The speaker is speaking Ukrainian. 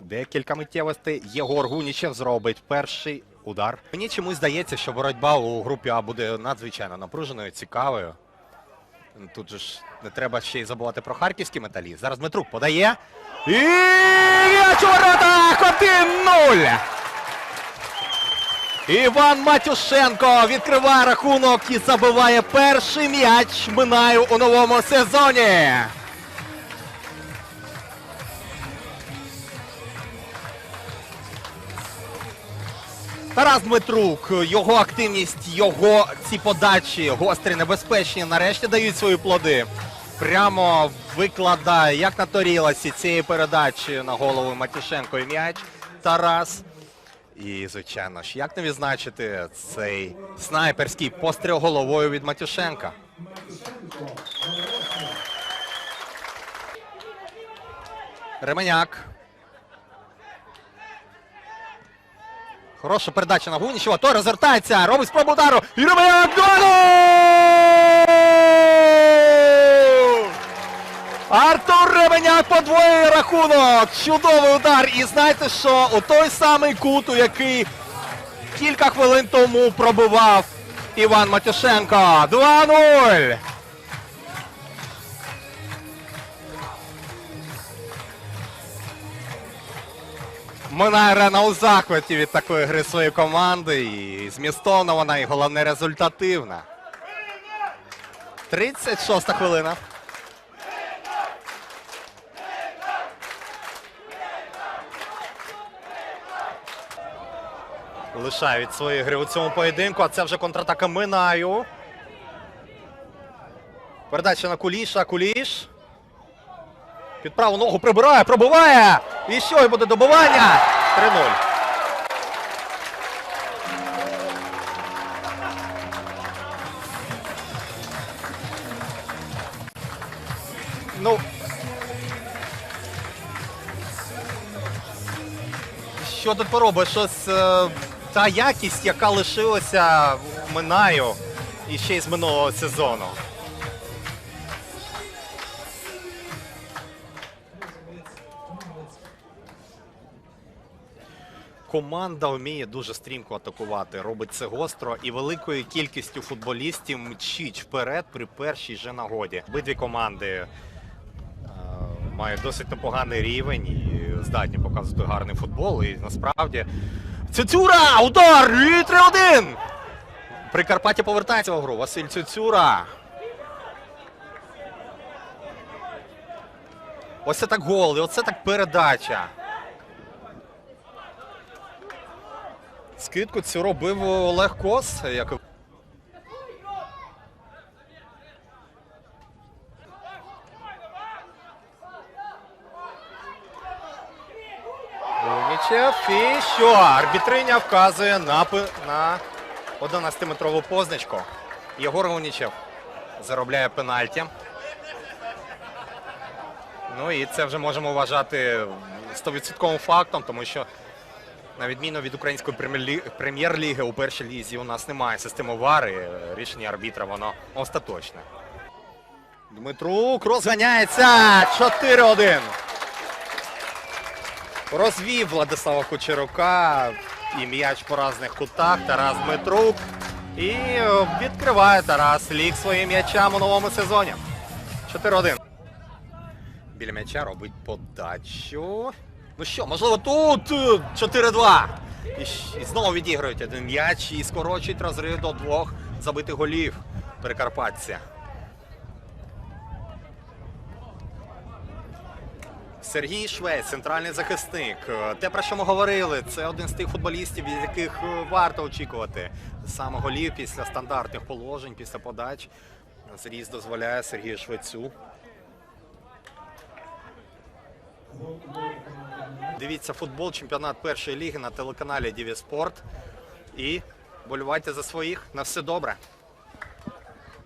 Декілька миттєвостей. Єгор Гунічев зробить перший удар. Мені чомусь здається, що боротьба у групі А буде надзвичайно напруженою, цікавою. Тут же ж не треба ще й забувати про харківський металіст. Зараз Дмитрук подає. І м'яч у воротах! 1-0! Іван Матюшенко відкриває рахунок і забиває перший м'яч Минаю у новому сезоні. Тарас Дмитрук, його активність, його ці подачі гострі, небезпечні, нарешті дають свої плоди. Прямо викладає, як на торіласі цієї передачі на голову Матюшенко і м'яч. Тарас. І, звичайно ж, як не відзначити цей снайперський постріл головою від Матюшенка. Ременяк. Хороша передача на Гунічева. Той розвертається, робить спробу удару. І Ременяк долу! Артур Ременяк подвоює рахунок. Чудовий удар. І знаєте що? У той самий кут, у який кілька хвилин тому пробивав Іван Матюшенко. 2-0. Минає арена у захваті від такої гри своєї команди. І змістовна вона, і головне результативна. 36 хвилина. Лишає від своєї гри у цьому поєдинку, а це вже контратака Минаю. Передача на Куліша. Куліш. Під праву ногу прибирає, пробиває. І що, і буде добивання? 3-0. Ну. Що тут поробиш? Щось е, та якість, яка лишилася в Минаю і ще й з минулого сезону. Команда вміє дуже стрімко атакувати, робить це гостро і великою кількістю футболістів мчить вперед при першій же нагоді. Обидві команди е, мають досить непоганий рівень і здатні показувати гарний футбол. І насправді Цюцюра! Удар! І 3-1! Прикарпаття повертається в гру. Василь Цюцюра. Ось це так гол, і оце так передача. Скидку цю робив Олег Кос, як. І що? Арбітриня вказує на, на 11-метрову позначку. Єгор Лунічев заробляє пенальті. Ну і це вже можемо вважати 100% фактом, тому що на відміну від української прем'єр-лі- прем'єр-ліги у першій лізі у нас немає системи вари. Рішення арбітра воно остаточне. Дмитрук розганяється 4-1. Розвів Владислава Кучерука і м'яч по разних кутах. Тарас Дмитрук. І відкриває Тарас Лік своїм м'ячам у новому сезоні. 4-1. Біля м'яча робить подачу. Ну що, можливо, тут е, 4-2. І, і знову відіграють один м'яч і скорочують розрив до двох забитих голів Прикарпатця. Сергій Швець, центральний захисник. Е, Те, про що ми говорили, це один з тих футболістів, від яких е, варто очікувати саме голів після стандартних положень, після подач. Зріст дозволяє Сергію Швецю. Дивіться футбол, чемпіонат першої ліги на телеканалі Діві Спорт. І болювайте за своїх. На все добре.